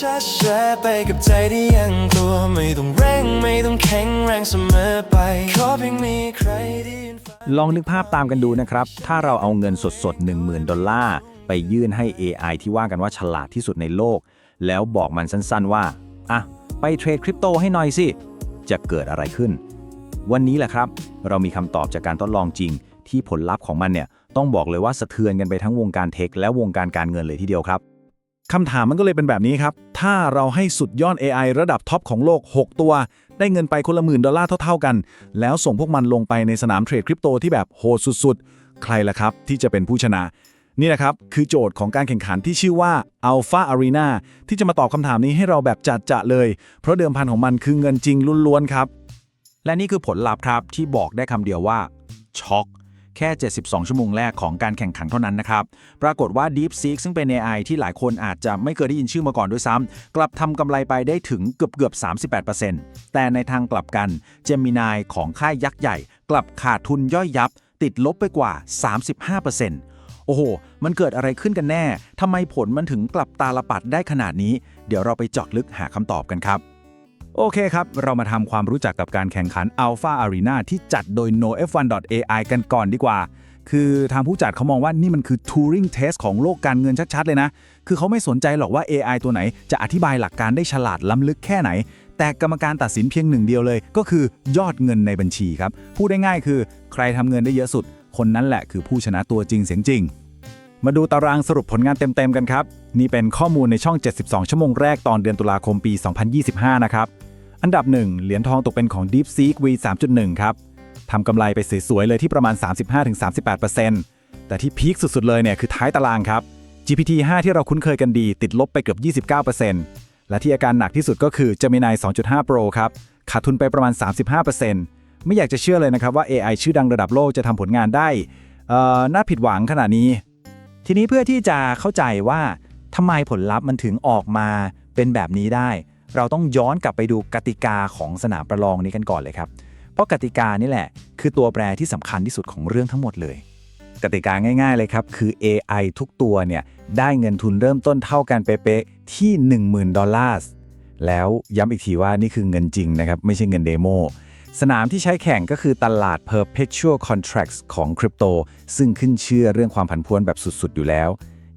ช้าช้าไปกับใจที่ยังกลัวไม่ต้องเร่งไม่ต้องแข็งแรงเสมอไป ขอเพียงมีใครได้ยินฟ้าลองนึกภาพตามกันดูนะครับ ถ้าเราเอาเงินสดๆ10,000 ดอลลาร์ ไปยื่นให้ AI ที่ว่ากันว่าฉลาดที่สุดในโลก แล้วบอกมันสั้นๆว่า อะ ไปเทรดคริปโตให้หน่อยสิ จะเกิดอะไรขึ้น วันนี้แหละครับ เรามีคำตอบจากการทดลองจริง ที่ผลลัพธ์ของมันเนี่ยต้องบอกเลยว่าสะเทือนกันไปทั้งวงการเทคและวงการการเงินเลยทีเดียวครับ คำถามมันก็เลยเป็นแบบนี้ครับ ถ้าเราให้สุดยอด AI ระดับท็อปของโลก 6 ตัว ได้เงินไปคนละหมื่นดอลลาร์เท่า ๆกัน แล้วส่งพวกมันลงไปในสนามเทรดคริปโตที่แบบโหดสุดๆ ใครล่ะครับที่จะเป็นผู้ชนะ นี่นะครับ คือโจทย์ของการแข่งขันที่ชื่อว่า Alpha Arena ที่จะมาตอบคำถามนี้ให้เราแบบจัดจะเลย เพราะเดิมพันของมันคือเงินจริงล้วนๆครับ และนี่คือผลลัพธ์ครับที่บอกได้คำเดียวว่าช็อก แค่ 72 ชั่วโมงแรกของการแข่งขันเท่านั้นนะครับ ปรากฏว่า DeepSeek ซึ่งเป็น AI ที่หลายคนอาจจะไม่เคยได้ยินชื่อมาก่อนด้วยซ้ำ กลับทำกำไรไปได้ถึงเกือบเกือบ38%แต่ในทางกลับกัน Gemini ของค่ายยักษ์ใหญ่ กลับขาดทุนย่อยยับ ติดลบไปกว่า 35%โอ้โห มันเกิดอะไรขึ้นกันแน่ ทำไมผลมันถึงกลับตาลปัดได้ขนาดนี้ เดี๋ยวเราไปเจาะลึกหาคำตอบกันครับ โอเคครับ เรามาทำความรู้จักกับการแข่งขัน Alpha Arena ที่จัดโดย NoF1.ai กันก่อนดีกว่า คือทางผู้จัดเขามองว่านี่มันคือ Turing Test ของโลกการเงินชัดๆ เลยนะ คือเขาไม่สนใจหรอกว่า AI ตัวไหน จะอธิบายหลักการได้ฉลาดล้ำลึกแค่ไหน แต่กรรมการตัดสินเพียงหนึ่งเดียวเลย ก็คือยอดเงินในบัญชีครับ พูดได้ง่ายคือ ใครทำเงินได้เยอะสุด คนนั้นแหละคือผู้ชนะตัวจริงเสียงจริง มาดูตารางสรุปผลงานเต็มๆกันครับ นี่เป็นข้อมูลในช่อง 72 ชั่วโมงแรกตอนเดือนตุลาคมปี 2025 นะครับ อันดับ 1 เหรียญทองตกเป็นของ DeepSeek V 3.1 ครับทำกำไรไปสวยๆเลยที่ประมาณ 35-38%แต่ที่พีคสุดๆเลยเนี่ยคือท้ายตารางครับ GPT 5 ที่เราคุ้นเคยกันดี ติดลบไปเกือบ 29%และที่อาการหนักที่สุดก็คือ Gemini 2.5 Pro ครับขาดทุนไปประมาณ 35%ไม่อยากจะเชื่อเลยนะครับว่า AI ชื่อดังระดับโลกจะทำผลงานได้น่าผิดหวังขนาดนี้ ทีนี้เพื่อที่จะเข้าใจว่าทำไมผลลัพธ์มันถึงออกมาเป็นแบบนี้ได้ เราต้องย้อนกลับไปดูกติกาของสนามประลองนี้กันก่อนเลยครับ เพราะกติกานี่แหละ คือตัวแปรที่สำคัญที่สุดของเรื่องทั้งหมดเลย กติกาง่ายๆเลยครับ คือ AI ทุกตัวเนี่ยได้เงินทุนเริ่มต้นเท่ากันเป๊ะๆที่ 10,000 ดอลลาร์แล้วย้ำอีกทีว่านี่คือเงินจริงนะครับไม่ใช่เงินเดโม สนามที่ใช้แข่งก็คือตลาด perpetual contracts ของคริปโตซึ่งขึ้นเชื่อเรื่องความผันผวนแบบสุดๆ อยู่แล้ว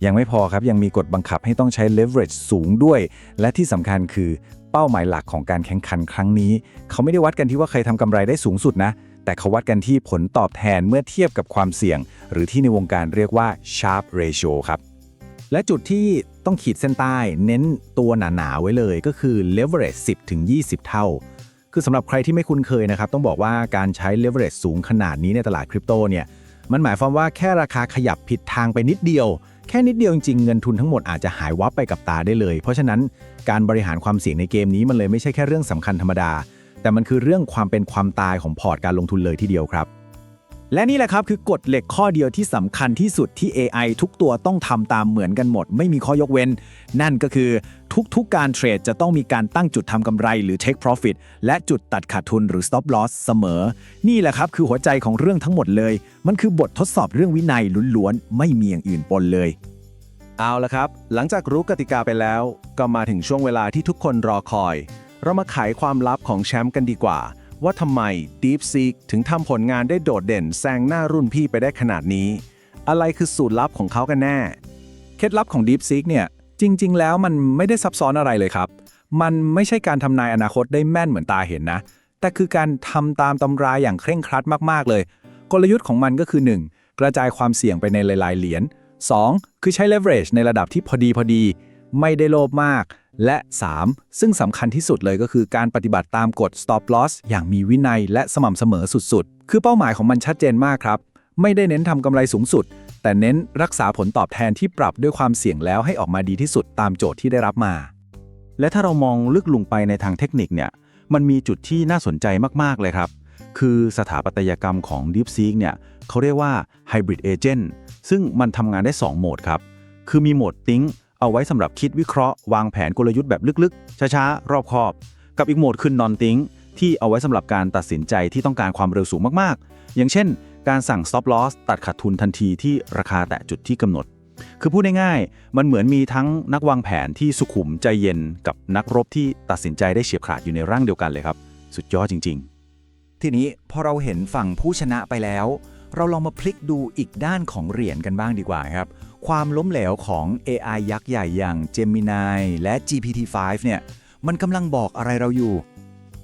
ยังไม่พอครับยังมีกฎบังคับให้ต้องใช้ leverage สูงด้วย และที่สำคัญคือเป้าหมายหลักของการแข่งขันครั้งนี้ เขาไม่ได้วัดกันที่ว่าใครทำกำไรได้สูงสุดนะ แต่เขาวัดกันที่ผลตอบแทนเมื่อเทียบกับความเสี่ยง หรือที่ในวงการเรียกว่า sharp ratio ครับและจุดที่ต้องขีดเส้นใต้ เน้นตัวหนาๆไว้เลยก็คือ leverage 10ถึง20 เท่า คือสำหรับใครที่ไม่คุ้นเคยนะครับ ต้องบอกว่าการใช้เลเวอเรจสูงขนาดนี้ในตลาดคริปโตเนี่ยมันหมายความว่าแค่ราคาขยับผิดทางไปนิดเดียว แค่นิดเดียวจริงๆเงินทุนทั้งหมดอาจจะหายวับไปกับตาได้เลย เพราะฉะนั้นการบริหารความเสี่ยงในเกมนี้มันเลยไม่ใช่แค่เรื่องสำคัญธรรมดา แต่มันคือเรื่องความเป็นความตายของพอร์ตการลงทุนเลยทีเดียวครับ และนี่แหละครับคือกฎเหล็กข้อเดียวที่สำคัญที่สุดที่ AI ทุกตัวต้องทำตามเหมือนกันหมด ไม่มีข้อยกเว้น นั่นก็คือทุกๆการเทรดจะต้องมีการตั้งจุดทำกำไรหรือ take profit และจุดตัดขาดทุนหรือ stop loss เสมอ นี่แหละครับคือหัวใจของเรื่องทั้งหมดเลย มันคือบททดสอบเรื่องวินัยล้วนๆไม่มีอย่างอื่นปนเลย เอาละครับ หลังจากรู้กติกาไปแล้ว ก็มาถึงช่วงเวลาที่ทุกคนรอคอย เรามาไขความลับของแชมป์กันดีกว่า ว่าทำไม DeepSeek ถึงทำผลงานได้โดดเด่นแซงหน้ารุ่นพี่ไปได้ขนาดนี้ อะไรคือสูตรลับของเขากันแน่ เคล็ดลับของ DeepSeek เนี่ยจริง ๆ แล้วมันไม่ได้ซับซ้อนอะไรเลยครับ มันไม่ใช่การทำนายอนาคตได้แม่นเหมือนตาเห็นนะ แต่คือการทำตามตำราอย่างเคร่งครัดมากๆเลย กลยุทธ์ของมันก็คือ 1. กระจายความเสี่ยงไปในหลายๆเหรียญ 2. คือใช้ leverage ในระดับที่พอดีพอดี ไม่ได้โลภมาก และ 3. ซึ่งสำคัญที่สุดเลยก็คือการปฏิบัติตามกฎ stop loss อย่างมีวินัยและสม่ำเสมอสุดๆ คือเป้าหมายของมันชัดเจนมากครับ ไม่ได้เน้นทำกำไรสูงสุด แต่เน้นรักษาผลตอบแทนที่ปรับด้วยความเสี่ยงแล้วให้ออกมาดีที่สุดตามโจทย์ที่ได้รับมา และถ้าเรามองลึกลงไปในทางเทคนิคเนี่ย มันมีจุดที่น่าสนใจมากๆเลยครับ คือสถาปัตยกรรมของ DeepSeek เนี่ยเขาเรียกว่า Hybrid Agent ซึ่งมันทำงานได้ 2 โหมดครับ คือมีโหมด Think เอาไว้สำหรับคิดวิเคราะห์วางแผนกลยุทธ์แบบลึกๆ ช้าๆ รอบคอบ กับอีกโหมดคือ Non Think ที่เอาไว้สำหรับการตัดสินใจที่ต้องการความเร็วสูงมากๆ อย่างเช่น การสั่ง Stop Loss ตัดขาดทุนทันทีที่ราคาแตะจุดที่กำหนด คือพูดง่ายๆ มันเหมือนมีทั้งนักวางแผนที่สุขุมใจเย็นกับนักรบที่ตัดสินใจได้เฉียบขาดอยู่ในร่างเดียวกันเลยครับ สุดยอดจริง ๆ ทีนี้พอเราเห็นฝั่งผู้ชนะไปแล้ว เราลองมาพลิกดูอีกด้านของเหรียญกันบ้างดีกว่าครับ ความล้มเหลวของ AI ยักษ์ใหญ่อย่าง Gemini และ GPT-5 เนี่ย มันกำลังบอกอะไรเราอยู่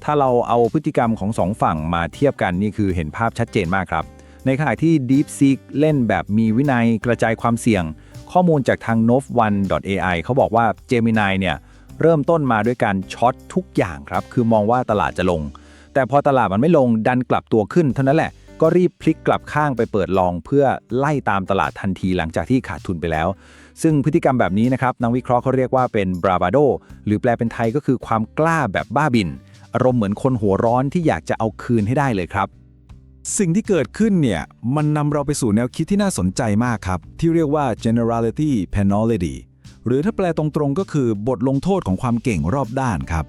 ถ้าเราเอาพฤติกรรมของสองฝั่งมาเทียบกันนี่คือเห็นภาพชัดเจนมากครับ ในขณะที่ DeepSeek เล่นแบบมีวินัยกระจายความเสี่ยง ข้อมูลจากทาง Nov1.ai เขาบอกว่า Gemini เนี่ย เริ่มต้นมาด้วยการช็อตทุกอย่างครับ คือมองว่าตลาดจะลง แต่พอตลาดมันไม่ลงดันกลับตัวขึ้นเท่านั้นแหละ ก็รีบพลิกกลับข้างไปเปิดลองเพื่อไล่ตามตลาดทันทีหลังจากที่ขาดทุนไปแล้ว ซึ่งพฤติกรรมแบบนี้นะครับนักวิเคราะห์เขาเรียกว่าเป็น bravado หรือแปลเป็นไทยก็คือความกล้าแบบบ้าบิน อารมณ์เหมือนคนหัวร้อนที่อยากจะเอาคืนให้ได้เลยครับ สิ่งที่เกิดขึ้นเนี่ย มันนำเราไปสู่แนวคิดที่น่าสนใจมากครับ ที่เรียกว่า generality penalty หรือถ้าแปลตรงๆก็คือบทลงโทษของความเก่งรอบด้านครับ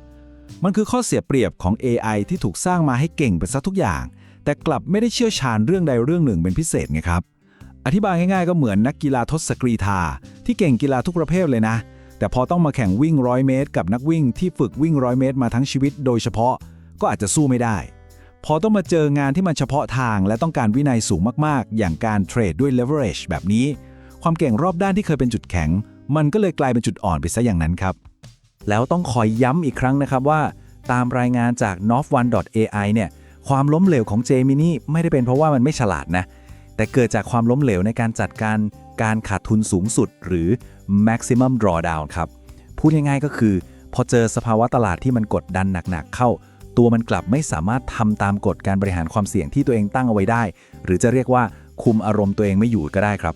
มันคือข้อเสียเปรียบของ AI ที่ถูกสร้างมาให้เก่งไปซะทุกอย่าง แต่กลับไม่ได้เชี่ยวชาญเรื่องใดเรื่องหนึ่งเป็นพิเศษไงครับ อธิบายง่ายๆก็เหมือนนักกีฬาทศกรีธาที่เก่งกีฬาทุกประเภทเลยนะ แต่พอต้องมาแข่งวิ่งร้อยเมตร กับนักวิ่งที่ฝึกวิ่งร้อยเมตรมาทั้งชีวิต โดยเฉพาะก็อาจจะสู้ไม่ได้ พอต้องมาเจองานที่มันเฉพาะทางและต้องการวินัยสูงมากๆ อย่างการเทรดด้วย leverage แบบนี้ ความเก่งรอบด้านที่เคยเป็นจุดแข็ง มันก็เลยกลายเป็นจุดอ่อนไปซะอย่างนั้นครับแล้วต้องคอยย้ำอีกครั้งนะครับว่า ตามรายงานจาก Nov1.ai เนี่ย ความล้มเหลวของ Gemini ไม่ได้เป็นเพราะว่ามันไม่ฉลาดนะ แต่เกิดจากความล้มเหลวในการจัดการการขาดทุนสูงสุด หรือ maximum drawdown ครับ พูดง่ายๆก็คือ พอเจอสภาวะตลาดที่มันกดดันหนักๆเข้า ตัวมันกลับไม่สามารถทำตามกฎการบริหารความเสี่ยงที่ตัวเองตั้งเอาไว้ได้ หรือจะเรียกว่าคุมอารมณ์ตัวเองไม่อยู่ก็ได้ครับ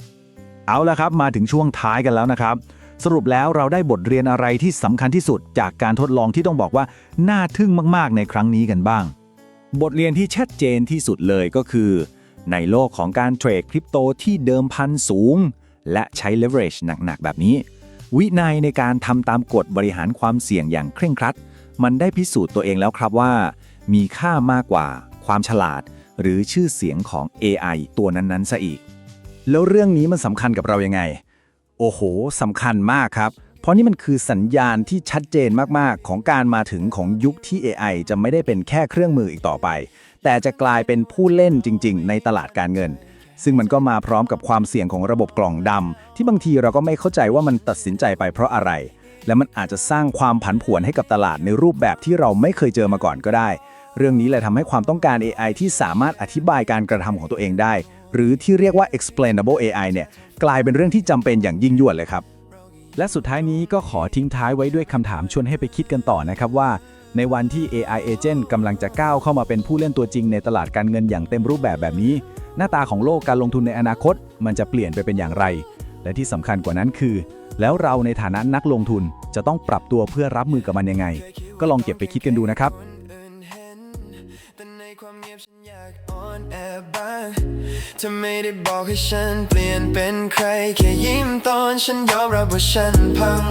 เอาละครับมาถึงช่วงท้ายกันแล้วนะครับสรุปแล้วเราได้บทเรียนอะไรที่สำคัญที่สุดจากการทดลองที่ต้องบอกว่า น่าทึ่งมาก ๆ ในครั้งนี้กันบ้าง บทเรียนที่ชัดเจนที่สุดเลยก็คือ ในโลกของการเทรดคริปโตที่เดิมพันสูง และใช้ leverage หนัก ๆ แบบนี้ วินัยในการทำตามกฎบริหารความเสี่ยงอย่างเคร่งครัด มันได้พิสูจน์ตัวเองแล้วครับว่า มีค่ามากกว่า ความฉลาด หรือชื่อเสียงของ AI ตัวนั้นๆซะอีก แล้วเรื่องนี้มันสำคัญกับเรายังไง โอ้โหสำคัญมากครับ เพราะนี่มันคือสัญญาณที่ชัดเจนมากๆ ของการมาถึงของยุคที่ AI จะไม่ได้เป็นแค่เครื่องมืออีกต่อไป แต่จะกลายเป็นผู้เล่นจริง ๆ ในตลาดการเงิน ซึ่งมันก็มาพร้อมกับความเสี่ยงของระบบกล่องดำที่บางทีเราก็ไม่เข้าใจว่ามันตัดสินใจไปเพราะอะไร และมันอาจจะสร้างความผันผวนให้กับตลาดในรูปแบบที่เราไม่เคยเจอมาก่อนก็ได้ เรื่องนี้เลยทำให้ความต้องการ AI ที่สามารถอธิบายการกระทำของตัวเองได้ หรือที่เรียกว่า explainable AI เนี่ยกลายเป็นเรื่องที่จำเป็นอย่างยิ่งยวดเลยครับ และสุดท้ายนี้ก็ขอทิ้งท้ายไว้ด้วยคำถามชวนให้ไปคิดกันต่อนะครับว่า ในวันที่ AI agent กำลังจะก้าวเข้ามาเป็นผู้เล่นตัวจริงในตลาดการเงินอย่างเต็มรูปแบบแบบนี้ หน้าตาของโลกการลงทุนในอนาคต มันจะเปลี่ยนไปเป็นอย่างไร และที่สำคัญกว่านั้นคือ แล้วเราในฐานะนักลงทุนจะต้องปรับตัวเพื่อรับมือกับมันยังไง ก็ลองเก็บไปคิดกันดูนะครับ แต่ในความเงียบฉันอยากอ่อนแอบ้างเธอไม่ได้บอกให้ฉันเปลี่ยนเป็นใคร แค่ยิ้มตอนฉันยอมรับว่าฉันพัง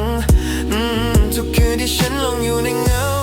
อืมทุกคืนที่ฉันลงอยู่ในเงา